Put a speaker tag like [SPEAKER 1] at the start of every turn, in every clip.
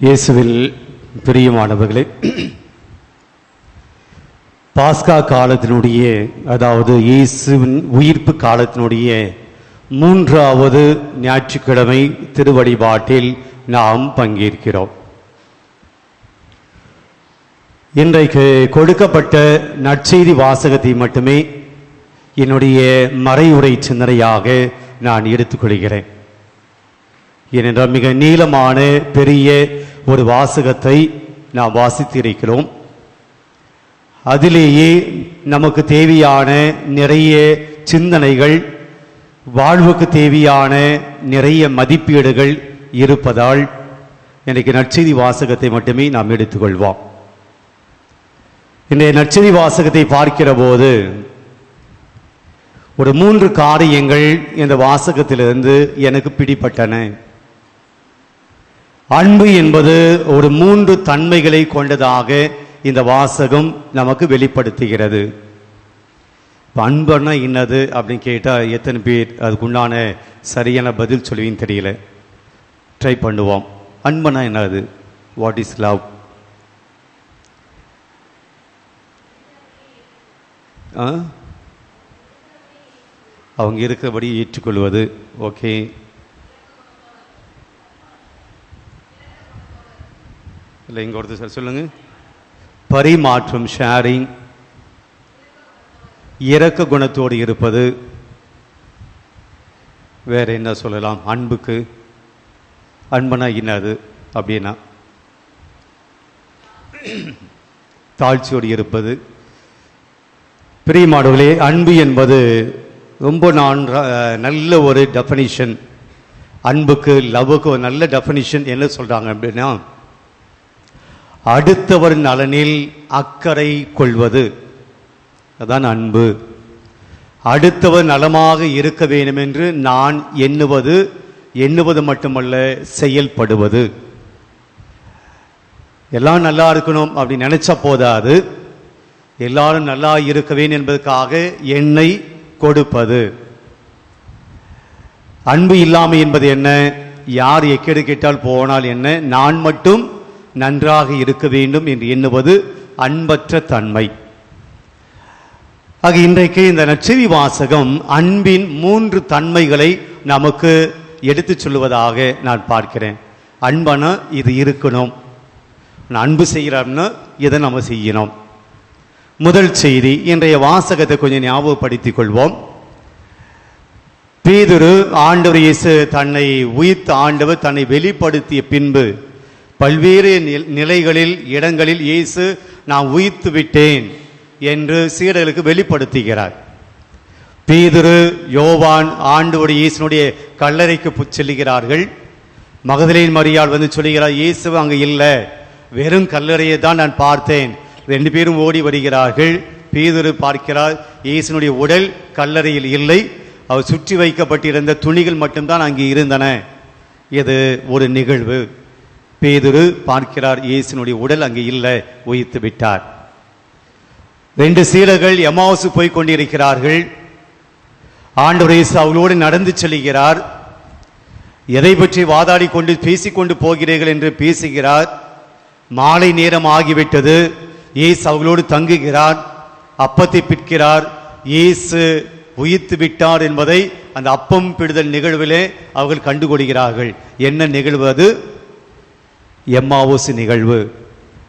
[SPEAKER 1] இயேசுவில் பிரியமானவர்களே பாஸ்கா காலத்தினுடைய அதாவது இயேசுவின் உயிர்ப்பு காலத்தினுடைய மூன்றாவது ஞாயிற்றுக்கிழமை திருவழிபாட்டில் நாம் பங்கேற்கிறோம். இன்றைக்கு கொடுக்கப்பட்ட நற்செய்தி வாசகத்தை மட்டுமே என்னுடைய மறையுரை சிந்தனையாக நான் எடுத்துக்கொள்கிறேன். ஏனென்றால் மிக நீளமான பெரிய ஒரு வாசகத்தை நாம் வாசித்திருக்கிறோம். அதிலேயே நமக்கு தேவையான நிறைய சிந்தனைகள் வாழ்வுக்கு தேவையான நிறைய மதிப்பீடுகள் இருப்பதால் இன்றைக்கு நற்செய்தி வாசகத்தை மட்டுமே நாம் எடுத்துக்கொள்வோம். இன்றைய நற்செய்தி வாசகத்தை பார்க்கிற போது ஒரு மூன்று காரியங்கள் இந்த வாசகத்திலிருந்து எனக்கு பிடிப்பட்டன அன்பு என்பது ஒரு மூன்று தன்மைகளை கொண்டதாக இந்த வாசகம் நமக்கு வெளிப்படுத்துகிறது. இப்ப அன்புன்னா என்னது அப்படின்னு கேட்டால் எத்தனை பேர் அதுக்குண்டான சரியான பதில் சொல்லுவீன்னு தெரியல. ட்ரை பண்ணுவோம். அன்புனா என்னது? வாட் இஸ் லவ் ஆ? அவங்க இருக்கிறபடி ஏற்றுக்கொள்வது. ஓகே இல்லை இங்கே ஒருத்தர் சார் சொல்லுங்க. பரிமாற்றம் ஷேரிங் இறக்க குணத்தோடு இருப்பது. வேற என்ன சொல்லலாம்? அன்புக்கு. அன்பனா என்னது? அப்படின்னா தாழ்ச்சியோடு இருப்பது. பிரியமானவர்களே அன்பு என்பது ரொம்ப நான் நல்ல ஒரு டெஃபனிஷன் அன்புக்கு லவ்வுக்கு ஒரு நல்ல டெஃபனிஷன் என்ன சொல்கிறாங்க அப்படின்னா அடுத்தவர் நலனில் அக்கறை கொள்வது. அதான் அன்பு. அடுத்தவர் நலமாக இருக்க வேண்டும் என்று நான் எண்ணுவது எண்ணுவது மட்டுமல்ல செயல்படுவது. எல்லாம் நல்லா இருக்கணும் அப்படி நினைச்ச போதாது. எல்லாரும் நல்லா இருக்க வேண்டும் என்பதற்காக என்னை கொடுப்பது. அன்பு இல்லாமை என்பது என்ன? யார் எக்கெடு கேட்டால் போனால் என்ன? நான் மட்டும் நன்றாக இருக்க வேண்டும் என்று எண்ணுவது அன்பற்ற தன்மை. ஆக இன்றைக்கு இந்த நச்செய்தி வாசகம் அன்பின் மூன்று தன்மைகளை நமக்கு எடுத்துச் சொல்லுவதாக நான் பார்க்கிறேன். அன்பனா இது இருக்கணும். நான் அன்பு செய்கிறோம்னா இதை நம்ம செய்யணும்? முதல் செய்தி இன்றைய வாசகத்தை கொஞ்சம் ஞாபகப்படுத்திக் கொள்வோம் பேதுரு ஆண்டவர் இயேசு தன்னை உயிர்த்த ஆண்டவர் தன்னை வெளிப்படுத்திய பின்பு பல்வேறு நிலைகளில் இடங்களில் இயேசு நான் உயிர்த்து விட்டேன் என்று சீடர்களுக்கு வெளிப்படுத்துகிறார். பேதுரு யோவான் ஆண்டவருடைய இயேசுனுடைய கல்லறைக்கு பு- செல்லுகிறார்கள். மரியாள் வந்து சொல்லுகிறார் இயேசு அங்கே இல்லை வெறும் கல்லறையை தான் நான் பார்த்தேன். ரெண்டு பேரும் ஓடி வருகிறார்கள். பேதுரு பார்க்கிறார் இயேசுனுடைய உடல் கல்லறையில் இல்லை. அவர் சுற்றி வைக்கப்பட்டிருந்த துணிகள் மட்டும்தான் அங்கே இருந்தன. இது ஒரு நிகழ்வு. பேதுரு பார்க்கிறார் இயேசுனுடைய உடல் அங்கே இல்லை. உயிர்த்து விட்டார். ரெண்டு சீடர்கள் எமாவுசு போய் கொண்டிருக்கிறார்கள். ஆண்டவர் இயேசு நடந்து செல்கிறார். எதை பற்றி வாதாடி கொண்டு பேசிக்கொண்டு போகிறீர்கள்? என்று பேசுகிறார். மாலை நேரம் ஆகிவிட்டது. இயேசு அவர்களோடு தங்குகிறார் அப்பத்தை பிற்கிறார் இயேசு உயிர்த்து விட்டார் என்பதை அந்த அப்பம் பிடுதல் நிகழ்விலே அவர்கள் கண்டுகொள்கிறார்கள். என்ன நிகழ்வு அது? எம்மாவோசு நிகழ்வு.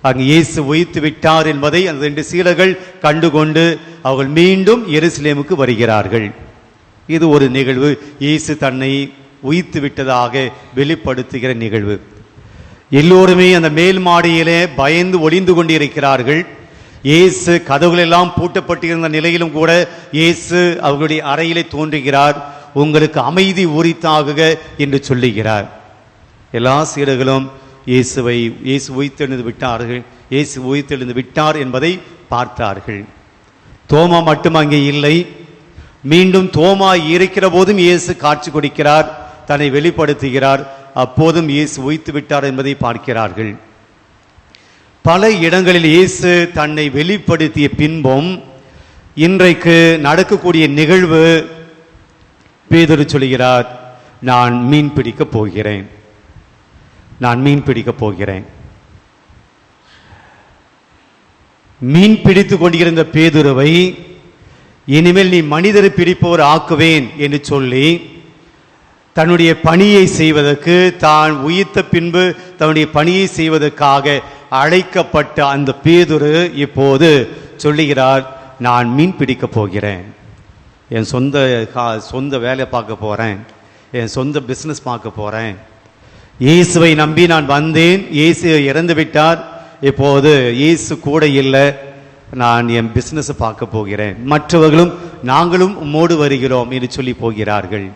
[SPEAKER 1] அங்கு இயேசு உயிர்த்து விட்டார் என்பதை அந்த ரெண்டு சீடர்கள் கண்டுகொண்டு அவர்கள் மீண்டும் எருசலேமுக்கு வருகிறார்கள். இது ஒரு நிகழ்வு. இயேசு தன்னை உயிர்த்து விட்டதாக வெளிப்படுத்துகிற நிகழ்வு. எல்லோருமே அந்த மேல் மாடியிலே பயந்து ஒளிந்து கொண்டிருக்கிறார்கள். இயேசு கதவுகள் எல்லாம் பூட்டப்பட்டிருந்த நிலையிலும் கூட இயேசு அவர்களுடைய அறையிலே தோன்றுகிறார். உங்களுக்கு அமைதி உரித்தாகுக என்று சொல்லுகிறார். எல்லா சீடர்களும் இயேசுவை இயேசு உயிர்த்தெழுந்து விட்டார்கள். இயேசு உயிர்த்தெழுந்து விட்டார் என்பதை பார்த்தார்கள். தோமா மட்டும் அங்கே இல்லை. மீண்டும் தோமா இருக்கிற போதும் இயேசு காட்சி கொடுக்கிறார். தன்னை வெளிப்படுத்துகிறார். அப்போதும் இயேசு உயிர்த்து விட்டார் என்பதை பார்க்கிறார்கள். பல இடங்களில் இயேசு தன்னை வெளிப்படுத்திய பின்பும் இன்றைக்கு நடக்கக்கூடிய நிகழ்வு பேதொரு சொல்கிறார் நான் மீன் பிடிக்கப் போகிறேன். நான் மீன் பிடிக்கப் போகிறேன். மீன் பிடித்து கொண்டிருந்த பேதுருவை இனிமேல் நீ மனிதரை பிடிப்பவர் ஆக்குவேன் என்று சொல்லி தன்னுடைய பணியை செய்வதற்கு தான் உயிர்த்த பின்பு தன்னுடைய பணியை செய்வதற்காக அழைக்கப்பட்ட அந்த பேதுரு இப்போது சொல்லுகிறார் நான் மீன் பிடிக்கப் போகிறேன். என் சொந்த கா- சொந்த வேலை பார்க்க போகிறேன் என் சொந்த பிஸ்னஸ் பார்க்க போகிறேன் இயேசுவை நம்பி நான் வந்தேன். இயேசு இறந்து விட்டார். இப்போது இயேசு கூட இல்லை. நான் என் பிஸ்னஸை பார்க்க போகிறேன். மற்றவர்களும் நாங்களும் உம்மோடு வருகிறோம் என்று சொல்லி போகிறார்கள்.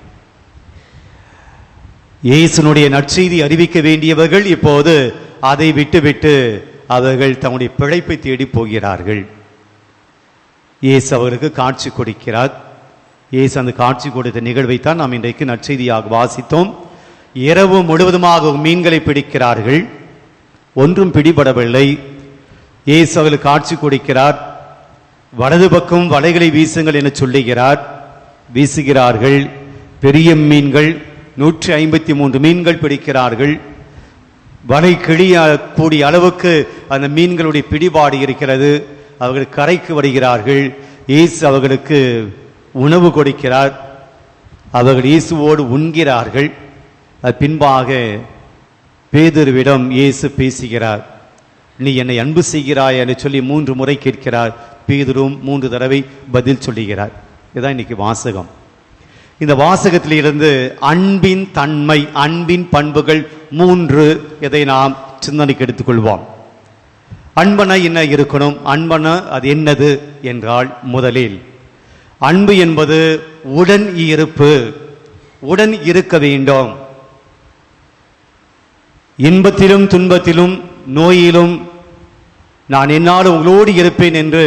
[SPEAKER 1] இயேசுனுடைய நற்செய்தி அறிவிக்க வேண்டியவர்கள் இப்போது அதை விட்டுவிட்டு அவர்கள் தம்முடைய பிழைப்பை தேடி போகிறார்கள். இயேசு அவர்களுக்கு காட்சி கொடுக்கிறார். இயேசு அந்த காட்சி கொடுத்த நிகழ்வைத்தான் நாம் இன்றைக்கு நற்செய்தியாக வாசித்தோம். இரவு முழுவதுமாக மீன்களை பிடிக்கிறார்கள். ஒன்றும் பிடிபடவில்லை. இயேசு அவர்களுக்கு காட்சி கொடுக்கிறார். வலது பக்கம் வலைகளை வீசுங்கள் என சொல்லுகிறார். வீசுகிறார்கள். பெரிய மீன்கள் நூற்றி ஐம்பத்தி மூன்று மீன்கள் பிடிக்கிறார்கள். வலை கிழிய கூடிய அளவுக்கு அந்த மீன்களுடைய பிடிபாடு இருக்கிறது. அவர்கள் கரைக்கு வருகிறார்கள். இயேசு அவர்களுக்கு உணவு கொடுக்கிறார். அவர்கள் இயேசுவோடு உண்கிறார்கள். அது பின்பாக பேதருவிடம் இயேசு பேசுகிறார். நீ என்னை அன்பு செய்கிறாய் என்று சொல்லி மூன்று முறை கேட்கிறார். பேதரும் மூன்று தடவை பதில் சொல்லுகிறார். இதுதான் இன்னைக்கு வாசகம். இந்த வாசகத்திலிருந்து அன்பின் தன்மை அன்பின் பண்புகள் மூன்று இதை நாம் சிந்தனைக்கு எடுத்துக்கொள்வோம். அன்பன என்ன இருக்கணும்? அன்பன அது என்னது என்றால் முதலில் அன்பு என்பது உடன் இருப்பு உடன் இருக்க வேண்டும். இன்பத்திலும் துன்பத்திலும் நோயிலும் நான் என்னாலும் உங்களோடு இருப்பேன் என்று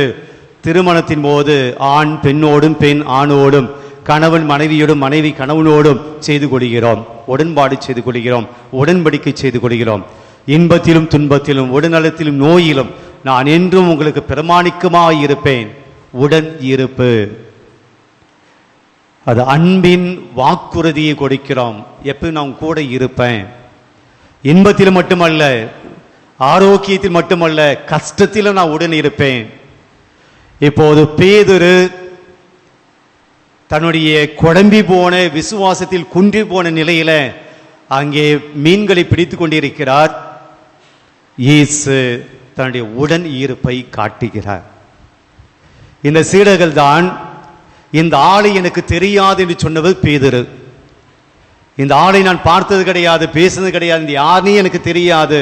[SPEAKER 1] திருமணத்தின் போது ஆண் பெண்ணோடும் பெண் ஆணோடும் கணவன் மனைவியோடும் மனைவி கணவனோடும் செய்து கொள்கிறோம். உடன்பாடு செய்து கொள்கிறோம். உடன்படிக்கை செய்து கொள்கிறோம். இன்பத்திலும் துன்பத்திலும் உடல்நலத்திலும் நோயிலும் நான் என்றும் உங்களுக்கு பிரமாணிக்கமாக இருப்பேன் உடன் இருப்பு. அது அன்பின் வாக்குறுதியை கொடுக்கிறோம். எப்போ நான் கூட இருப்பேன். இன்பத்தில் மட்டுமல்ல ஆரோக்கியத்தில் மட்டுமல்ல கஷ்டத்திலும் நான் உடன் இருப்பேன். இப்போது பேதுரு தன்னுடைய குழம்பி போன விசுவாசத்தில் குன்றி போன நிலையில அங்கே மீன்களை பிடித்து கொண்டிருக்கிறார். இயேசு தன்னுடைய உடன் இருப்பை காட்டுகிறார். இந்த சீடர்கள் தான் இந்த ஆளை எனக்கு தெரியாது என்று சொன்னவர் பேதுரு. இந்த ஆளை நான் பார்த்தது கிடையாது பேசுனது கிடையாது இந்த யாருனே எனக்கு தெரியாது.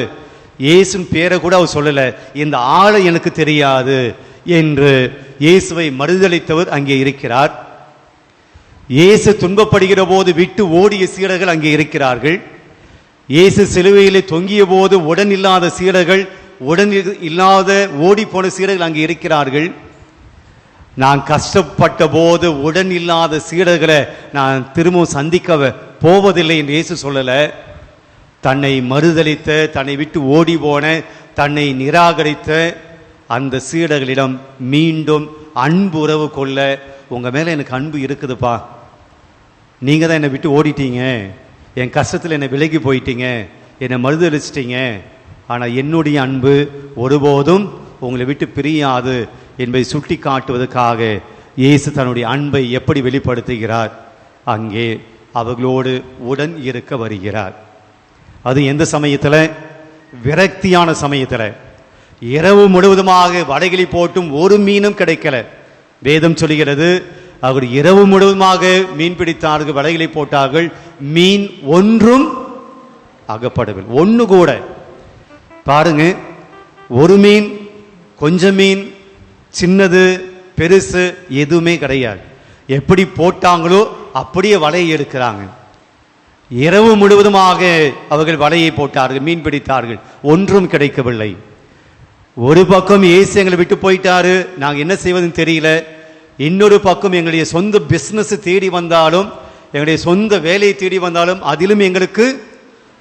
[SPEAKER 1] இயேசுன் பேரை கூட அவர் சொல்லலை இந்த ஆளை எனக்கு தெரியாது என்று இயேசுவை மறுதளித்தவர் அங்கே இருக்கிறார். இயேசு துன்பப்படுகிற போது விட்டு ஓடிய சீடர்கள் அங்கே இருக்கிறார்கள். இயேசு சிலுவையிலே தொங்கிய போது உடன் இல்லாத சீடர்கள் உடன் இல்லாத ஓடி போன சீடர்கள் அங்கே இருக்கிறார்கள். நான் கஷ்டப்பட்ட போது உடன் இல்லாத சீடர்களை நான் திரும்பவும் சந்திக்க போவதில்லை என்று இயேசு சொல்லலை. தன்னை மறுதளித்த தன்னை விட்டு ஓடி போன தன்னை நிராகரித்த அந்த சீடர்களிடம் மீண்டும் அன்பு உறவு கொள்ள உங்கள் மேலே எனக்கு அன்பு இருக்குதுப்பா. நீங்கள் தான் என்னை விட்டு ஓடிட்டீங்க. என் கஷ்டத்தில் என்னை விலகி போயிட்டீங்க. என்னை மறுதளிச்சிட்டீங்க ஆனால் என்னுடைய அன்பு ஒருபோதும் உங்களை விட்டு பிரியாது என்பதை சுட்டி காட்டுவதற்காக இயேசு தன்னுடைய அன்பை எப்படி வெளிப்படுத்துகிறார்? அங்கே அவர்களோடு உடன் இருக்க வருகிறார். அது எந்த சமயத்தில்? விரக்தியான சமயத்தில். இரவு முழுவதுமாக வடைகளை போட்டும் ஒரு மீனும் கிடைக்கல. வேதம் சொல்கிறது அவர் இரவு முழுவதுமாக மீன் பிடித்தார்கள் வலைகளை போட்டார்கள். மீன் ஒன்றும் அகப்படவில்லை. ஒன்று கூட. பாருங்க ஒரு மீன் கொஞ்சம் மீன் சின்னது பெருசு எதுவுமே கிடையாது. எப்படி போட்டாங்களோ அப்படியே வலையை எடுக்கிறாங்க. இரவு முழுவதுமாக அவர்கள் வலையை போட்டார்கள் மீன் பிடித்தார்கள். ஒன்றும் கிடைக்கவில்லை. ஒரு பக்கம் இயேசு எங்களை விட்டு போயிட்டாரு. நாங்கள் என்ன செய்வதுன்னு தெரியல. இன்னொரு பக்கம் எங்களுடைய சொந்த பிஸ்னஸ் தேடி வந்தாலும் எங்களுடைய சொந்த வேலையை தேடி வந்தாலும் அதிலும் எங்களுக்கு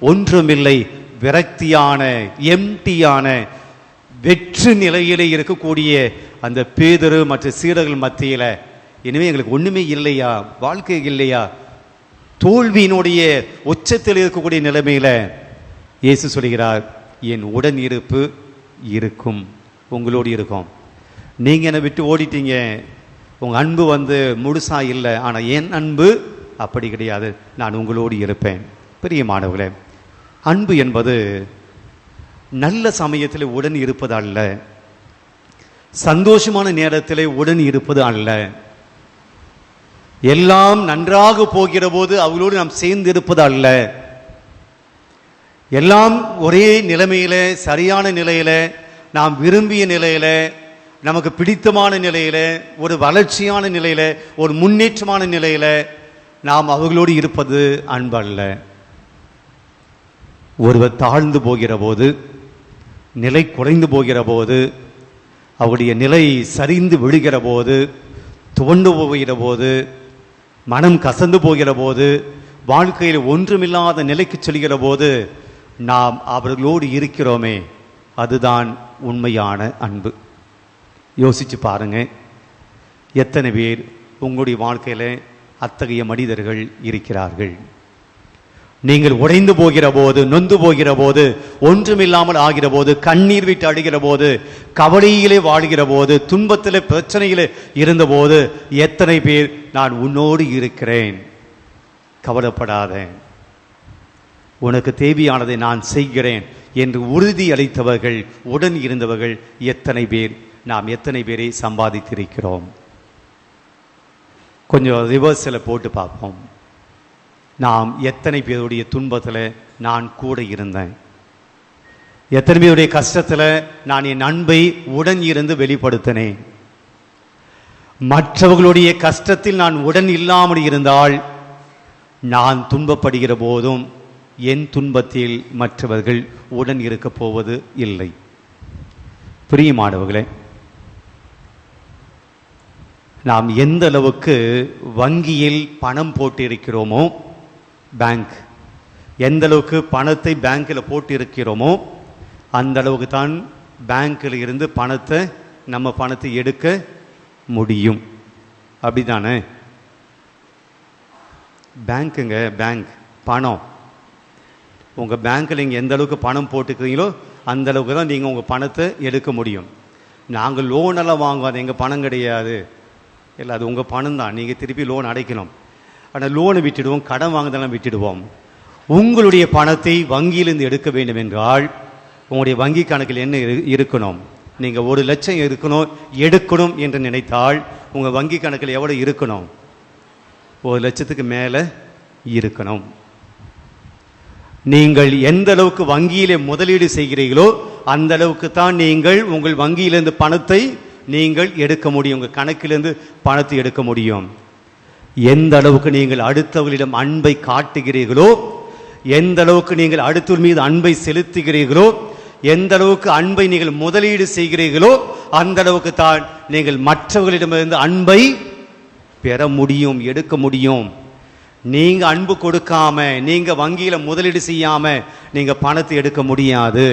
[SPEAKER 1] ஒன்றுமில்லை. விரக்தியான எம்டியான வெற்று நிலையிலே இருக்கக்கூடிய அந்த பேதரு மற்ற சீடர்கள் மத்தியில் எனவே எங்களுக்கு ஒன்றுமே இல்லையா? வாழ்க்கை இல்லையா? தோல்வியினுடைய உச்சத்தில் இருக்கக்கூடிய நிலைமையில் இயேசு சொல்கிறார் என் உடன் இருப்பு இருக்கும் உங்களோடு இருக்கும். நீங்கள் என்னை விட்டு ஓடிட்டீங்க. உங்கள் அன்பு வந்து முழுசாக இல்லை ஆனால் என் அன்பு அப்படி கிடையாது. நான் உங்களோடு இருப்பேன். பிரியமானவர்களே அன்பு என்பது நல்ல சமயத்தில் உடன் இருப்பது அல்ல. சந்தோஷமான நேரத்தில் உடன் இருப்பது அல்ல. எல்லாம் நன்றாக போகிற போது அவளோடு நாம் சேர்ந்து இருப்பது அல்ல. எல்லாம் ஒரே நிலைமையில் சரியான நிலையில் நாம் விரும்பிய நிலையில் நமக்கு பிடித்தமான நிலையில் ஒரு வளர்ச்சியான நிலையில் ஒரு முன்னேற்றமான நிலையில் நாம் அவர்களோடு இருப்பது அன்பல்ல. ஒருவர் தாழ்ந்து போகிற போது நிலை குறைந்து போகிற போது அவருடைய நிலை சரிந்து விழுகிற போது துவண்டு போகிற போது மனம் கசந்து போகிற போது வாழ்க்கையில் ஒன்றுமில்லாத நிலைக்கு செல்கிற போது நாம் அவர்களோடு இருக்கிறோமே. அதுதான் உண்மையான அன்பு. யோசித்து பாருங்கள் எத்தனை பேர் உங்களுடைய வாழ்க்கையில் அத்தகைய மனிதர்கள் இருக்கிறார்கள்? நீங்கள் உடைந்து போகிற போது நொந்து போகிற போது ஒன்றுமில்லாமல் ஆகிற போது கண்ணீர் விட்டு அழுகிற போது கவலையிலே வாழ்கிற போது துன்பத்தில் பிரச்சனையிலே இருந்தபோது எத்தனை பேர் நான் உன்னோடு இருக்கிறேன்? கவலைப்படாத. உனக்கு தேவையானதை நான் செய்கிறேன் என்று உறுதி அளித்தவர்கள் உடன் இருந்தவர்கள் எத்தனை பேர் நாம் எத்தனை பேரை சம்பாதித்திருக்கிறோம்? கொஞ்சம் ரிவர்ஸில் போட்டு பார்ப்போம். நாம் எத்தனை பேருடைய துன்பத்தில் நான் கூட இருந்தேன்? எத்தனை பேருடைய கஷ்டத்தில் நான் என் அன்பை உடன் இருந்து வெளிப்படுத்தினேன்? மற்றவர்களுடைய கஷ்டத்தில் நான் உடன் இல்லாமல் இருந்தால் நான் துன்பப்படுகிற போதும் என் துன்பத்தில் மற்றவர்கள் உடன் இருக்கப் போவது இல்லை. பிரியமானவர்களே நாம் எந்த அளவுக்கு வங்கியில் பணம் போட்டு இருக்கிறோமோ பேங்க் எந்த அளவுக்கு பணத்தை பேங்க்கில் போட்டு இருக்கிறோமோ அந்த அளவுக்கு தான் பேங்க்கில் இருந்து பணத்தை நம்ம பணத்தை எடுக்க முடியும். அப்படிதானே பேங்க்குங்க பேங்க் பணம். உங்கள் பேங்க்கில் நீங்கள் எந்த அளவுக்கு பணம் போட்டுக்கிறீங்களோ அந்த அளவுக்கு தான் நீங்கள் உங்கள் பணத்தை எடுக்க முடியும். நாங்கள் லோனெல்லாம் வாங்குவோம் அது எங்கள் பணம் கிடையாது. இல்லை அது உங்கள் பணம் தான் நீங்கள் திருப்பி லோன் அடைக்கணும். ஆனால் லோனை விட்டுடுவோம் கடன் வாங்குதெல்லாம் விட்டுடுவோம். உங்களுடைய பணத்தை வங்கியிலிருந்து எடுக்க வேண்டும் என்றால் உங்களுடைய வங்கி கணக்கில் என்ன இரு- இருக்கணும்? நீங்கள் ஒரு லட்சம் இருக்கணும் எடுக்கணும் என்று நினைத்தால் உங்கள் வங்கி கணக்கில் எவ்வளோ இருக்கணும்? ஒரு லட்சத்துக்கு மேலே இருக்கணும். நீங்கள் எந்த அளவுக்கு வங்கியிலே முதலீடு செய்கிறீர்களோ அந்த அளவுக்கு தான் நீங்கள் உங்கள் வங்கியிலிருந்து பணத்தை நீங்கள் எடுக்க முடியும். உங்கள் கணக்கிலிருந்து பணத்தை எடுக்க முடியும். எந்த அளவுக்கு நீங்கள் அடுத்தவர்களிடம் அன்பை காட்டுகிறீர்களோ எந்த அளவுக்கு நீங்கள் அடுத்தவர் மீது அன்பை செலுத்துகிறீர்களோ எந்த அளவுக்கு அன்பை நீங்கள் முதலீடு செய்கிறீர்களோ அந்த அளவுக்கு தான் நீங்கள் மற்றவர்களிடமிருந்து அன்பை பெற முடியும் எடுக்க முடியும். நீங்க அன்பு கொடுக்காம நீங்க வங்கியில முதலீடு செய்யாம நீங்க பணத்தை எடுக்க முடியாது.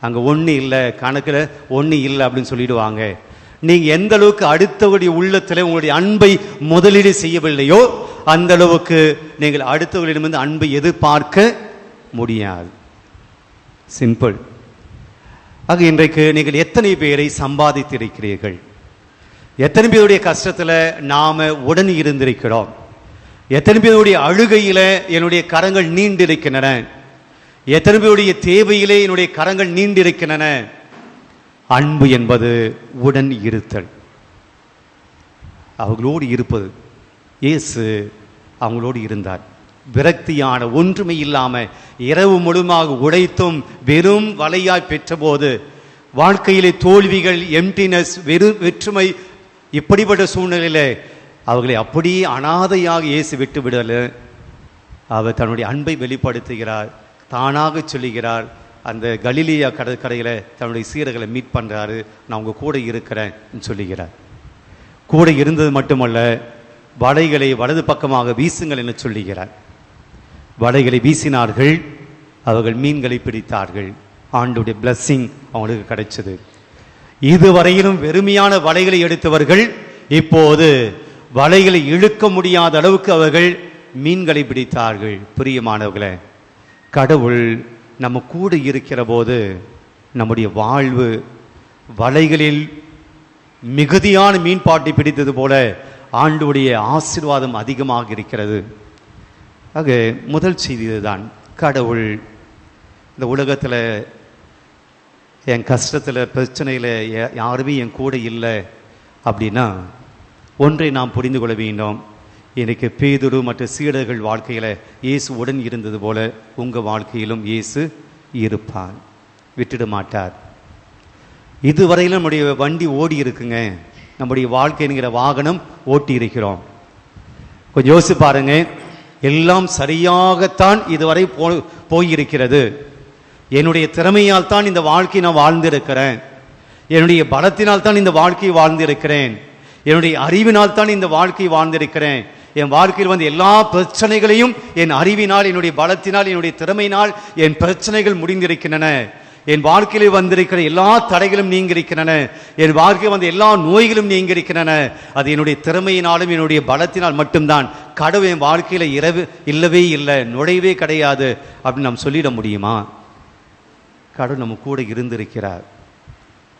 [SPEAKER 1] அங்க ஒன்று இல்லை கணக்கில் ஒன்று இல்லை அப்படின்னு சொல்லிடுவாங்க. நீங்க எந்த அளவுக்கு அடுத்தவருடைய உள்ளத்தில் உங்களுடைய அன்பை முதலீடு செய்யவில்லையோ அந்த அளவுக்கு நீங்கள் அடுத்தவர்களிடமிருந்து அன்பை எதிர்பார்க்க முடியாது. சிம்பிள் ஆக இன்றைக்கு நீங்கள் எத்தனை பேரை சம்பாதித்திருக்கிறீர்கள்? எத்தனை பேருடைய கஷ்டத்தில் நாம் உடன் இருந்திருக்கிறோம்? எத்தனை பேருடைய அழுகையில் என்னுடைய கரங்கள் நீண்டிருக்கின்றன? எத்தனை பேருடைய தேவையிலே என்னுடைய கரங்கள் நீண்டிருக்கின்றன? அன்பு என்பது உடன் இருத்தல். அவர்களோடு இருப்பது இயேசு அவங்களோடு இருந்தார். விரக்தியான ஒன்றுமை இல்லாமல் இரவு முழுமாக உடைத்தும் வெறும் வலையாய் பெற்றபோது வாழ்க்கையிலே தோல்விகள் எம்டினஸ் வெறும் வெற்றுமை இப்படிப்பட்ட சூழ்நிலையிலே அவர்களை அப்படியே அனாதையாக இயேசு விட்டு விடல அவர் தன்னுடைய அன்பை வெளிப்படுத்துகிறார் தானாக சொல்லுகிறார் அந்த கலிலியா கடற்கரையில் தன்னுடைய சீரர்களை மீட் பண்ணுறாரு நான் உங்கள் கூட இருக்கிறேன் சொல்லுகிறார். கூட இருந்தது மட்டுமல்ல வலைகளை வலது பக்கமாக வீசுங்கள் என்று சொல்லுகிறார். வலைகளை வீசினார்கள் அவர்கள் மீன்களை பிடித்தார்கள். ஆண்டுடைய பிளஸ்ஸிங் அவங்களுக்கு கிடைச்சது. இதுவரையிலும் வெறுமையான வலைகளை எடுத்தவர்கள் இப்போது வலைகளை இழுக்க முடியாத அளவுக்கு அவர்கள் மீன்களை பிடித்தார்கள். பிரியமானவர்களே கடவுள் நம்ம கூட இருக்கிற போது நம்முடைய வாழ்வு வலைகளில் மிகுதியான மீன்பாட்டை பிடித்தது போல ஆண்டுடைய ஆசீர்வாதம் அதிகமாக இருக்கிறது. ஆக முதல் செய்தி இதுதான். கடவுள் இந்த உலகத்தில் என் கஷ்டத்தில் பிரச்சனையில் யாருமே என் கூட இல்லை அப்படின்னா ஒன்றை நாம் புரிந்து கொள்ள வேண்டும். இன்றைக்கு பேதுரு மற்ற சீடர்கள் வாழ்க்கையில் இயேசு உடன் இருந்தது போல உங்கள் வாழ்க்கையிலும் இயேசு இருப்பார். விட்டுட மாட்டார். இதுவரையிலும் நம்முடைய வண்டி ஓடி இருக்குங்க. நம்முடைய வாழ்க்கை என்கிற வாகனம் ஓட்டி இருக்கிறோம். கொஞ்சம் யோசிச்சு பாருங்க. எல்லாம் சரியாகத்தான் இதுவரை போ போயிருக்கிறது. என்னுடைய திறமையால் தான் இந்த வாழ்க்கை நான் வாழ்ந்திருக்கிறேன். என்னுடைய பலத்தினால் தான் இந்த வாழ்க்கையை வாழ்ந்திருக்கிறேன். என்னுடைய அறிவினால் தான் இந்த வாழ்க்கை வாழ்ந்திருக்கிறேன். என் வாழ்க்கையில் வந்து எல்லா பிரச்சனைகளையும் என் அறிவினால் என்னுடைய பலத்தினால் என்னுடைய திறமையினால் என் பிரச்சனைகள் முடிந்திருக்கின்றன. என் வாழ்க்கையிலே வந்திருக்கிற எல்லா தடைகளும் நீங்கிருக்கின்றன என் வாழ்க்கையில் வந்த எல்லா நோய்களும் நீங்கிருக்கின்றன அது என்னுடைய திறமையினாலும் என்னுடைய பலத்தினால் மட்டும்தான். கடவுள் என் வாழ்க்கையில் இரவு இல்லவே இல்லை நுழையவே கிடையாது அப்படின்னு நாம் சொல்லிட முடியுமா? கடவுள் நம்ம கூட இருந்திருக்கிறார்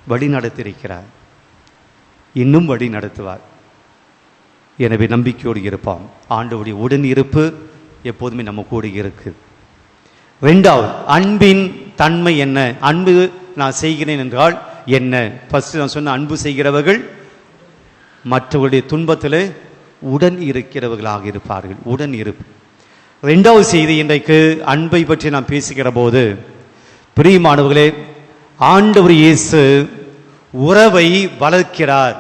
[SPEAKER 1] வழி நடத்திருக்கிறார் இன்னும் வழி நடத்துவார். எனவே நம்பிக்கையோடு இருப்போம் ஆண்டவுடைய உடன் இருப்பு எப்போதுமே நம்ம கூட இருக்கு. ரெண்டாவது அன்பின் தன்மை என்ன? அன்பு நான் செய்கிறேன் என்றால் என்ன? ஃபஸ்ட்டு நான் சொன்ன அன்பு செய்கிறவர்கள் மற்றவருடைய துன்பத்தில் உடன் இருக்கிறவர்களாக இருப்பார்கள். உடன் இருப்பு. ரெண்டாவது செய்தி இன்றைக்கு அன்பை பற்றி நாம் பேசுகிற போது பிரியமானவர்களே ஆண்டவர் இயேசு உறவை வளர்க்கிறார்.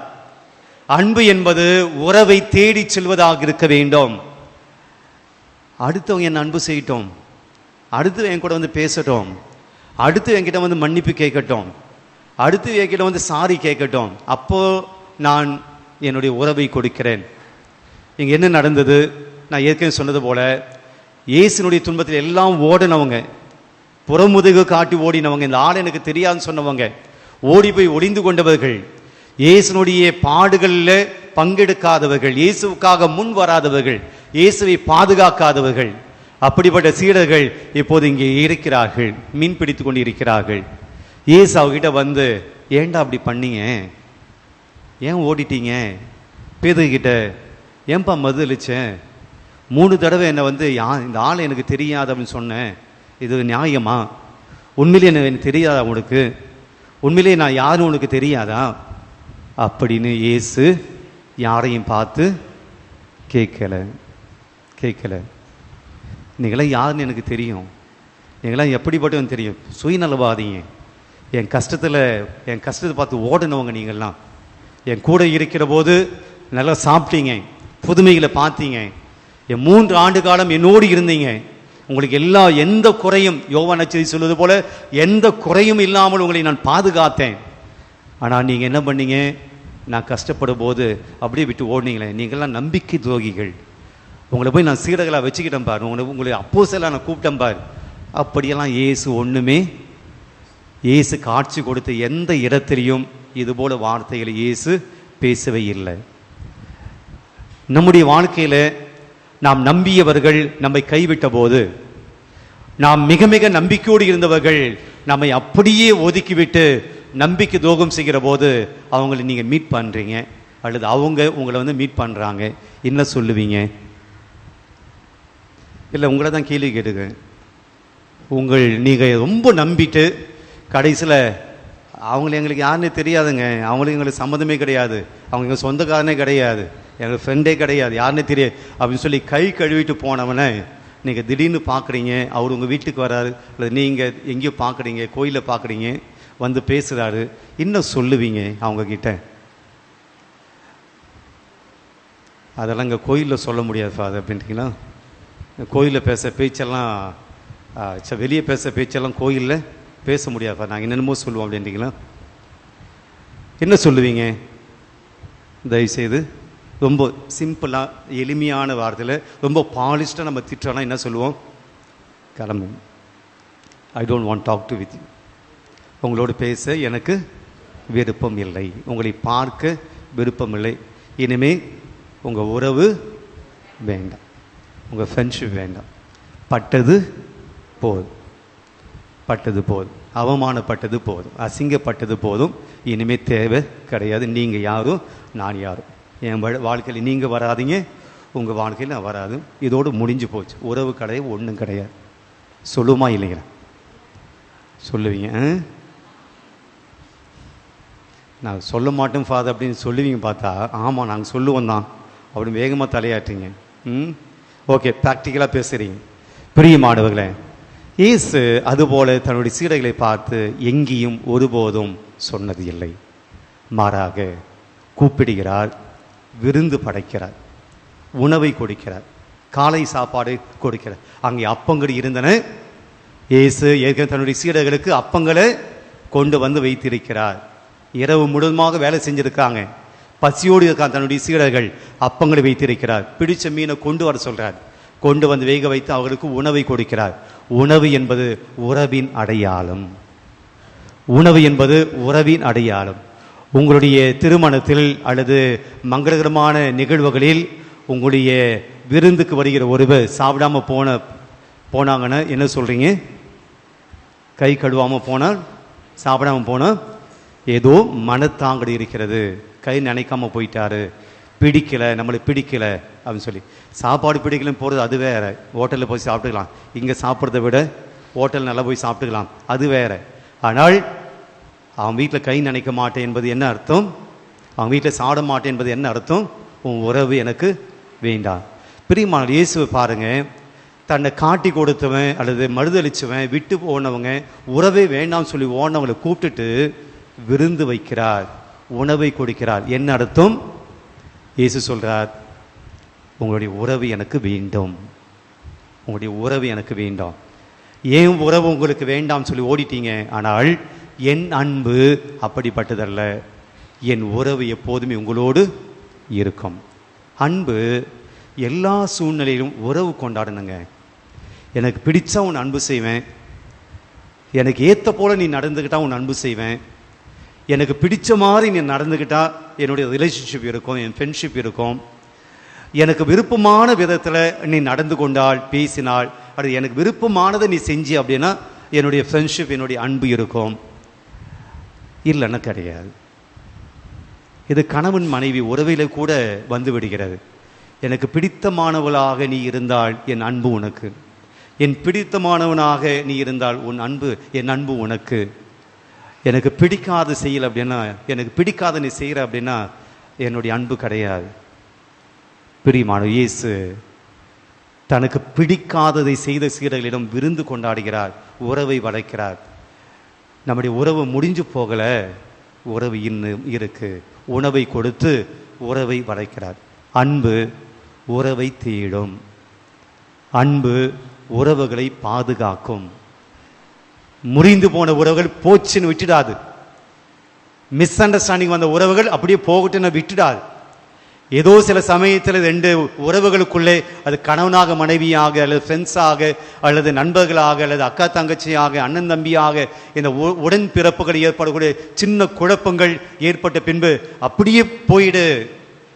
[SPEAKER 1] அன்பு என்பது உறவை தேடிச் செல்வதாக இருக்க வேண்டும். அடுத்தவங்க என்ன அன்பு செய்யட்டும். அடுத்து என் கூட வந்து பேசட்டும். அடுத்து என்கிட்ட வந்து மன்னிப்பு கேட்கட்டும். அடுத்து என்கிட்ட வந்து சாரி கேட்கட்டும். அப்போ நான் என்னுடைய உறவை கொடுக்கிறேன். இங்கே என்ன நடந்தது? நான் ஏற்கனவே சொன்னது போல இயேசுனுடைய துன்பத்தில் எல்லாம் ஓடினவங்க புறமுதுகு காட்டி ஓடினவங்க இந்த ஆள் எனக்கு தெரியாதுன்னு சொன்னவங்க ஓடி போய் ஒளிந்து கொண்டவர்கள் இயேசுனுடைய பாடுகளில் பங்கெடுக்காதவர்கள் இயேசுவுக்காக முன் வராதவர்கள் இயேசுவை பாதுகாக்காதவர்கள். அப்படிப்பட்ட சீடர்கள் இப்போது இங்கே இருக்கிறார்கள் மீன் பிடித்து கொண்டு இருக்கிறார்கள் இயேசு அவகிட்ட வந்து ஏண்டா அப்படி பண்ணீங்க? ஏன் ஓடிட்டீங்க? பேதுகிட்ட ஏன்பா மதுலிச்சேன் மூணு தடவை என்னை வந்து யா இந்த ஆள் எனக்கு தெரியாது அப்படின்னு சொன்னேன். இது நியாயமா? உண்மையிலே எனக்கு எனக்கு தெரியாதா உனக்கு? உண்மையிலே நான் யாரும் உனக்கு தெரியாதா? அப்படின்னு இயேசு யாரையும் பார்த்து கேட்கலை. கேட்கலை. நீங்களாம் யாருன்னு எனக்கு தெரியும். நீங்களாம் எப்படிப்பட்டவன் தெரியும்? சுயநலவாதீங்க. என் கஷ்டத்தில் என் கஷ்டத்தை பார்த்து ஓடினவங்க நீங்கள்லாம். என் கூட இருக்கிற போது நல்லா சாப்பிட்டீங்க. புதுமைகளை பார்த்தீங்க. என் மூன்று ஆண்டு காலம் என்னோடு இருந்தீங்க. உங்களுக்கு எல்லா எந்த குறையும் யோவா நச்சதி சொல்வது போல எந்த குறையும் இல்லாமல் உங்களை நான் பாதுகாத்தேன். ஆனால் நீங்கள் என்ன பண்ணீங்க? நான் கஷ்டப்படும் போது அப்படியே விட்டு ஓடுனீங்களே நீங்கள்லாம் நம்பிக்கை துரோகிகள். உங்களை போய் நான் சீடர்களாக வச்சுக்கிட்டேன் பாரு. உங்களை உங்களை அப்போசெல்லாம் நான் கூப்பிட்டேன் பாரு. அப்படியெல்லாம் ஏசு ஒன்றுமே இயேசு காட்சி கொடுத்த எந்த இடத்திலையும் இதுபோல வார்த்தைகளை இயேசு பேசவே இல்லை. நம்முடைய வாழ்க்கையில் நாம் நம்பியவர்கள் நம்மை கைவிட்ட போது நாம் மிக மிக நம்பிக்கையோடு இருந்தவர்கள் நம்மை அப்படியே ஒதுக்கிவிட்டு நம்பிக்கை துரோகம் செய்கிற போது அவங்களை நீங்கள் மீட் பண்ணுறீங்க அல்லது அவங்க உங்களை வந்து மீட் பண்ணுறாங்க என்ன சொல்லுவீங்க? இல்லை உங்களை தான் கேள்வி கேட்டுங்க உங்கள் நீங்கள் ரொம்ப நம்பிட்டு கடைசியில் அவங்கள எங்களுக்கு யாருன்னு தெரியாதுங்க. அவங்களுக்கு எங்களுக்கு சம்மந்தமே கிடையாது. அவங்க எங்கள் சொந்தக்காரனே கிடையாது. எங்கள் ஃப்ரெண்டே கிடையாது. யாருன்னே தெரியாது. அப்படின்னு சொல்லி கை கழுவிட்டு போனவனை நீங்கள் திடீர்னு பார்க்குறீங்க. அவர் உங்கள் வீட்டுக்கு வராரு. அல்லது நீங்கள் எங்கேயோ பார்க்குறீங்க கோயிலில் பார்க்குறீங்க. வந்து பேசுகிறாரு இன்னும் சொல்லுவீங்க அவங்கக்கிட்ட அதெல்லாம் இங்கே கோயிலில் சொல்ல முடியாது ஃபாதர் அப்படின்ட்டிங்களா? கோயிலில் பேச பேச்செல்லாம் ஆ, வெளியே பேச பேச்செல்லாம் கோயிலில் பேச முடியாது ஃபாதர் நாங்கள் என்னென்னமோ சொல்லுவோம் அப்படின்ட்டிங்களா? என்ன சொல்லுவீங்க? தயவுசெய்து. ரொம்ப சிம்பிளாக எளிமையான வார்த்தையில் ரொம்ப பாலிஷ்டாக நம்ம திட்டோன்னா என்ன சொல்லுவோம்? கிளம்பு I don't want talk to with you உங்களோடு பேச எனக்கு விருப்பம் இல்லை. உங்களை பார்க்க விருப்பம் இல்லை. இனிமேல் உங்கள் உறவு வேண்டாம். உங்கள் ஃப்ரெண்ட்ஷிப் வேண்டாம். பட்டது போதும். பட்டது போதும். அவமானப்பட்டது போதும். அசிங்கப்பட்டது போதும். இனிமேல் தேவை கிடையாது. நீங்கள் யாரும் நான் யாரும். என் வாழ்க்கையில் நீங்கள் வராதீங்க. உங்கள் வாழ்க்கையில் நான் வராது. இதோடு முடிஞ்சு போச்சு. உறவு கிடையாது ஒன்றும் கிடையாது. சொல்லுமா இல்லைங்களா? சொல்லுவீங்க நான் சொல்ல மாட்டேன் ஃபாதர் அப்படின்னு சொல்லுவீங்க பார்த்தா ஆமாம் நாங்கள் சொல்லுவோம் தான். அப்படின்னு வேகமாக தலையாட்டுங்க ம்? ஓகே ப்ராக்டிக்கலாக பேசுகிறீங்க பிரியமானவர்களே இயேசு அதுபோல தன்னுடைய சீடைகளை பார்த்து எங்கேயும் ஒருபோதும் சொன்னது இல்லை. மாறாக கூப்பிடுகிறார் விருந்து படைக்கிறார் உணவை கொடுக்கிறார் காலை சாப்பாடு கொடுக்கிறார். அங்கே அப்பங்கள் இருந்தன. இயேசு ஏற்கனவே தன்னுடைய சீடர்களுக்கு அப்பங்களை கொண்டு வந்து வைத்திருக்கிறார். இரவு முழுவதுமாக வேலை செஞ்சுருக்காங்க. பசியோடு இருக்கான் தன்னுடைய சீடர்கள். அப்பங்களை வைத்திருக்கிறார். பிடித்த மீனை கொண்டு வர சொல்கிறார் கொண்டு வந்து வேக வைத்து அவர்களுக்கு உணவை கொடுக்கிறார். உணவு என்பது உறவின் அடையாளம். உணவு என்பது உறவின் அடையாளம். உங்களுடைய திருமணத்தில் அல்லது மங்களகரமான நிகழ்வுகளில் உங்களுடைய விருந்துக்கு வருகிற ஒருவர் சாப்பிடாம போன போனாங்கன்னா என்ன சொல்கிறீங்க கை கழுவாமல் போனால் சாப்பிடாம போனால் ஏதோ மனத்தாங்கடி இருக்கிறது. கை நினைக்காம போயிட்டாரு. பிடிக்கலை நம்மளை பிடிக்கல அப்படின்னு சொல்லி. சாப்பாடு பிடிக்கலன்னு போகிறது அது வேறு. ஹோட்டலில் போய் சாப்பிட்டுக்கலாம். இங்கே சாப்பிட்றத விட ஹோட்டல் நல்லா போய் சாப்பிட்டுக்கலாம். அது வேறு. ஆனால் அவன் வீட்டில் கை நினைக்க மாட்டேன் என்பது என்ன அர்த்தம்? அவன் வீட்டில் சாட மாட்டேன் என்பது என்ன அர்த்தம்? உன் உறவு எனக்கு வேண்டாம். பிரியமான இயேசுவை பாருங்கள் தன்னை காட்டி கொடுத்தவன் அல்லது மறுதளிச்சவன் விட்டு போனவங்க உறவே வேண்டாம்னு சொல்லி ஓனவங்களை கூப்பிட்டுட்டு விருந்து வைக்கிறார் உணவை கொடுக்கிறார். என்ன அர்த்தம்? இயேசு சொல்றார் உங்களுடைய உறவு எனக்கு வேண்டும். உங்களுடைய உறவு எனக்கு வேண்டாம். ஏன் உறவு உங்களுக்கு வேண்டாம் சொல்லி ஓடிட்டீங்க? ஆனால் என் அன்பு அப்படிப்பட்டதல்ல. என் உறவு எப்போதுமே உங்களோடு இருக்கும். அன்பு எல்லா சூழ்நிலையிலும் உறவு கொண்டாடணுங்க. எனக்கு பிடிச்சா உன் அன்பு செய்வேன். எனக்கு ஏற்ற போல நீ நடந்துக்கிட்டா உன் அன்பு செய்வேன். எனக்கு பிடிச்ச மாதிரி நீ நடந்துக்கிட்டால் என்னுடைய ரிலேஷன்ஷிப் இருக்கும் என் ஃப்ரெண்ட்ஷிப் இருக்கும். எனக்கு விருப்பமான விதத்தில் நீ நடந்து கொண்டால் பேசினால் அது எனக்கு விருப்பமானதை நீ செஞ்சு அப்படின்னா என்னுடைய ஃப்ரெண்ட்ஷிப் என்னுடைய அன்பு இருக்கும். இல்லைன்னா கிடையாது. இது கணவன் மனைவி உறவில கூட வந்து விடுகிறது. எனக்கு பிடித்தமானவளாக நீ இருந்தால் என் அன்பு உனக்கு. என் பிடித்தமானவனாக நீ இருந்தால் உன் அன்பு என் அன்பு உனக்கு. எனக்கு பிடிக்காத செய்யலை அப்படின்னா எனக்கு பிடிக்காத நீ செய்கிற அப்படின்னா என்னுடைய அன்பு கிடையாது. பிரியமான இயேசு தனக்கு பிடிக்காததை செய்த சீடர்களிடம் விருந்து கொண்டாடுகிறார் உறவை வளைக்கிறார். நம்முடைய உறவு முடிஞ்சு போகலை உறவு இன்னும் இருக்கு. உணவை கொடுத்து உறவை வளைக்கிறார். அன்பு உறவை தேடும். அன்பு உறவுகளை பாதுகாக்கும். முறிந்து போன உறவுகள் போச்சுன்னு விட்டுடாது. மிஸ் அண்டர்ஸ்டாண்டிங் வந்த உறவுகள் அப்படியே போகட்டுன்னு விட்டுடாது. ஏதோ சில சமயத்தில் ரெண்டு உறவுகளுக்குள்ளே அது கணவனாக மனைவியாக அல்லது ஃப்ரெண்ட்ஸாக அல்லது நண்பர்களாக அல்லது அக்கா தங்கச்சியாக அண்ணன் தம்பியாக இந்த உடன் பிறப்புகள் ஏற்படக்கூடிய சின்ன குழப்பங்கள் ஏற்பட்ட பின்பு அப்படியே போயிடு.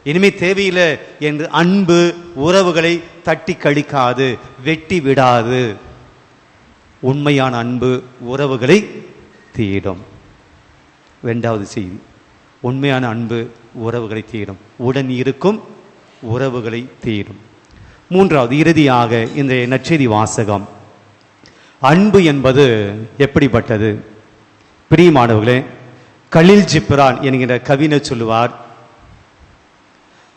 [SPEAKER 1] இனிமே தேவையில்லை என்று அன்பு உறவுகளை தட்டி கழிக்காது வெட்டி விடாது. உண்மையான அன்பு உறவுகளை தேடும். ரெண்டாவது செய்தி. உண்மையான அன்பு உறவுகளை தேடும். உடன் இருக்கும் உறவுகளை தேடும். மூன்றாவது இறுதியாக இந்த நற்செய்தி வாசகம். அன்பு என்பது எப்படிப்பட்டது? பிரியமானவர்களே கலில் ஜிப்ரான் என்கிற கவிஞர் சொல்லுவார்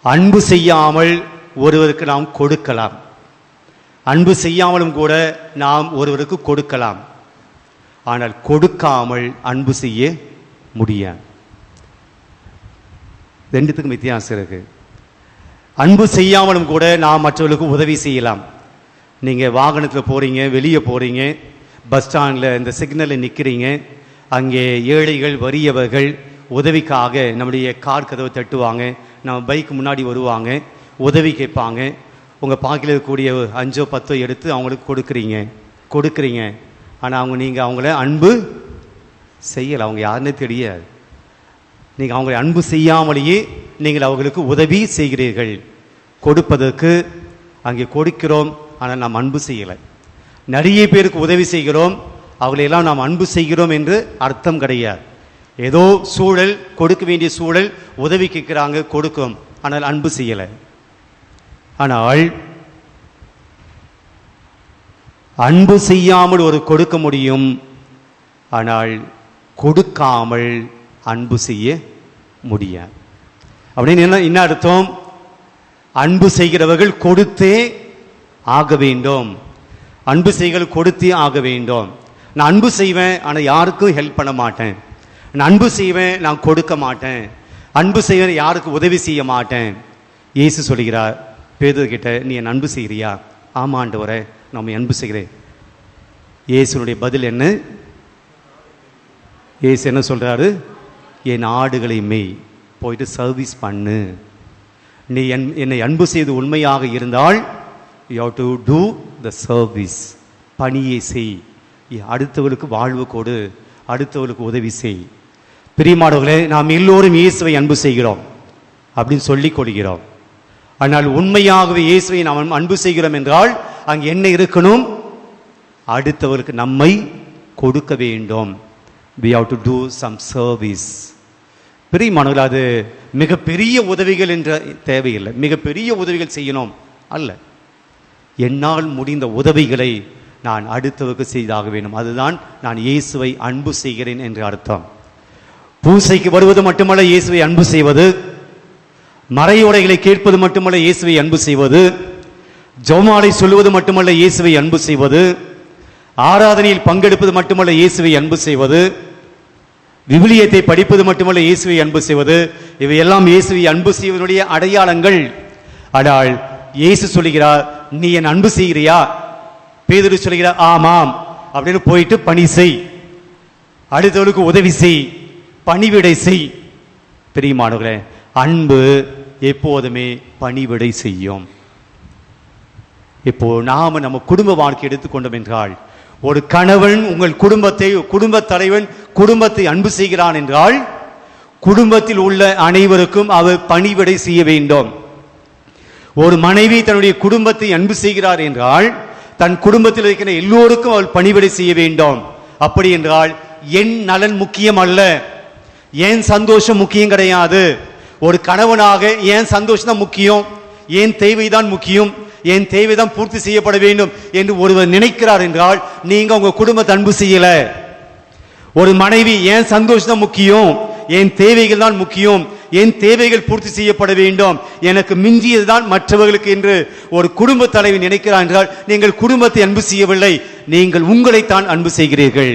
[SPEAKER 1] அன்பு செய்யாமல் ஒருவருக்கு நாம் கொடுக்கலாம். அன்பு செய்யாமலும் கூட நாம் ஒருவருக்கு கொடுக்கலாம். ஆனால் கொடுக்காமல் அன்பு செய்ய முடியாது. ரெண்டுத்துக்கும் வித்தியாசம் இருக்கு. அன்பு செய்யாமலும் கூட நாம் மற்றவர்களுக்கு உதவி செய்யலாம். நீங்கள் வாகனத்தில் போகிறீங்க வெளியே போகிறீங்க பஸ் ஸ்டாண்டில் இந்த சிக்னலில் நிற்கிறீங்க அங்கே ஏழைகள் வறியவர்கள் உதவிக்காக நம்முடைய கார் கதவை தட்டுவாங்க நம்ம பைக் முன்னாடி வருவாங்க உதவி கேட்பாங்க உங்கள் பாக்கில் இருக்கக்கூடிய அஞ்சோ பத்தோ எடுத்து அவங்களுக்கு கொடுக்குறீங்க. கொடுக்குறீங்க. ஆனால் அவங்க நீங்கள் அவங்கள அன்பு செய்யலை. அவங்க யாருன்னே தெரியாது. நீங்கள் அவங்களை அன்பு செய்யாமலேயே நீங்கள் அவர்களுக்கு உதவி செய்கிறீர்கள். கொடுப்பதற்கு அங்கே கொடுக்கிறோம். ஆனால் நாம் அன்பு செய்யலை. நிறைய பேருக்கு உதவி செய்கிறோம். அவர்களையெல்லாம் நாம் அன்பு செய்கிறோம் என்று அர்த்தம் கிடையாது. ஏதோ சூழல் கொடுக்க வேண்டிய சூழல் உதவி கேட்குறாங்க கொடுக்கும் ஆனால் அன்பு செய்யலை. ஆனால் அன்பு செய்யாமல் ஒரு கொடுக்க முடியும் ஆனால் கொடுக்காமல் அன்பு செய்ய முடியாது. அப்படின்னு என்ன என்ன அர்த்தம்? அன்பு செய்கிறவர்கள் கொடுத்தே ஆக வேண்டும். அன்பு செய்கள் கொடுத்தே ஆக வேண்டும். நான் அன்பு செய்வேன் ஆனால் யாருக்கும் ஹெல்ப் பண்ண மாட்டேன். நான் அன்பு செய்வேன் நான் கொடுக்க மாட்டேன். அன்பு செய்வேன் யாருக்கு உதவி செய்ய மாட்டேன். இயேசு சொல்கிறார் பேதர்கிட்ட நீ என் அன்பு செய்கிறியா? ஆமாண்டவரே நம்ம அன்பு செய்கிறேன். இயேசுனுடைய பதில் என்ன? இயேசு என்ன சொல்கிறாரு என் ஆடுகளை மெய் போயிட்டு சர்வீஸ் பண்ணு. நீ என் என்னை அன்பு செய்து உண்மையாக இருந்தால் you to do the service பணியை செய். அடுத்தவர்களுக்கு வாழ்வு கொடு. அடுத்தவர்களுக்கு உதவி செய். பிரியமானவர்களே நாம் எல்லோரும் இயேசுவை அன்பு செய்கிறோம். அப்படின்னு சொல்லிக் கொள்கிறோம். ஆனால் உண்மையாகவே இயேசுவை நாம் அன்பு செய்கிறோம் என்றால் அங்கே என்ன இருக்கணும்? அடுத்தவர்களுக்கு நம்மை கொடுக்க வேண்டும். We have to do some service பிரியமானவர்கள் அது மிகப்பெரிய உதவிகள் என்ற தேவையில்லை. மிகப்பெரிய உதவிகள் செய்யணும் அல்ல. என்னால் முடிந்த உதவிகளை நான் அடுத்தவருக்கு செய்தாக வேண்டும். அதுதான் நான் இயேசுவை அன்பு செய்கிறேன் என்று அர்த்தம். பூசைக்கு வருவது மட்டுமல்ல இயேசுவை அன்பு செய்வது. மறையுடைகளை கேட்பது மட்டுமல்ல இயேசுவை அன்பு செய்வது. ஜோமாலை சொல்லுவது மட்டுமல்ல இயேசுவை அன்பு செய்வது. ஆராதனையில் பங்கெடுப்பது மட்டுமல்ல இயேசுவை அன்பு செய்வது. விவிலியத்தை படிப்பது மட்டுமல்ல இயேசுவை அன்பு செய்வது. இவையெல்லாம் இயேசுவை அன்பு செய்வதனுடைய அடையாளங்கள். ஆனால் இயேசு சொல்லுகிறார் நீ என் அன்பு செய்கிறியா? பேதுரு சொல்கிறார் ஆமாம். அப்படின்னு போயிட்டு பணி செய். அடுத்தவளுக்கு உதவி செய். பணிவிடை செய். பிரியமானவர்களே அன்பு எப்போதுமே பணிவிடை செய்யும். இப்போ நாம் நம்ம குடும்ப வாழ்க்கை எடுத்துக்கொண்டோம் என்றால் ஒரு கணவன் உங்கள் குடும்பத்தை குடும்ப தலைவன் குடும்பத்தை அன்பு செய்கிறான் என்றால் குடும்பத்தில் உள்ள அனைவருக்கும் அவர் பணிவிடை செய்ய வேண்டும். ஒரு மனைவி தன்னுடைய குடும்பத்தை அன்பு செய்கிறார் என்றால் தன் குடும்பத்தில் இருக்கிற எல்லோருக்கும் அவள் பணிவிடை செய்ய வேண்டும். அப்படி என்றால் என் நலன் முக்கியம் அல்ல. என் சந்தோஷம் முக்கியம் கிடையாது. ஒரு கணவனாக ஏன் சந்தோஷம் தான் முக்கியம். ஏன் தேவை தான் முக்கியம். என் தேவைதான் பூர்த்தி செய்யப்பட வேண்டும் என்று ஒருவர் நினைக்கிறார் என்றால் நீங்க உங்க குடும்பத்தை அன்பு செய்யல. ஒரு மனைவி ஏன் சந்தோஷம் தான் முக்கியம். என் தேவைகள் தான் முக்கியம். என் தேவைகள் பூர்த்தி செய்யப்பட வேண்டும். எனக்கு மிஞ்சியதுதான் மற்றவர்களுக்கு என்று ஒரு குடும்ப தலைவி நினைக்கிறார் என்றால் நீங்கள் குடும்பத்தை அன்பு செய்யவில்லை. நீங்கள் உங்களைத்தான் அன்பு செய்கிறீர்கள்.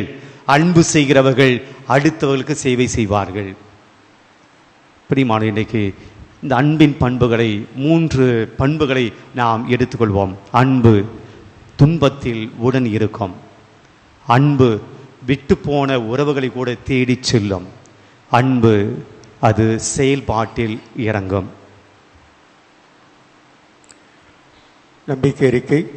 [SPEAKER 1] அன்பு செய்கிறவர்கள் அடுத்தவர்களுக்கு சேவை செய்வார்கள். பிரியமான இன்றைக்கு இந்த அன்பின் பண்புகளை மூன்று பண்புகளை நாம் எடுத்துக்கொள்வோம். அன்பு துன்பத்தில் உடன் இருக்கும். அன்பு விட்டு போன உறவுகளை கூட தேடிச் செல்லும். அன்பு அது செயல்பாட்டில் இறங்கும்.
[SPEAKER 2] நம்பிக்கை இருக்கை.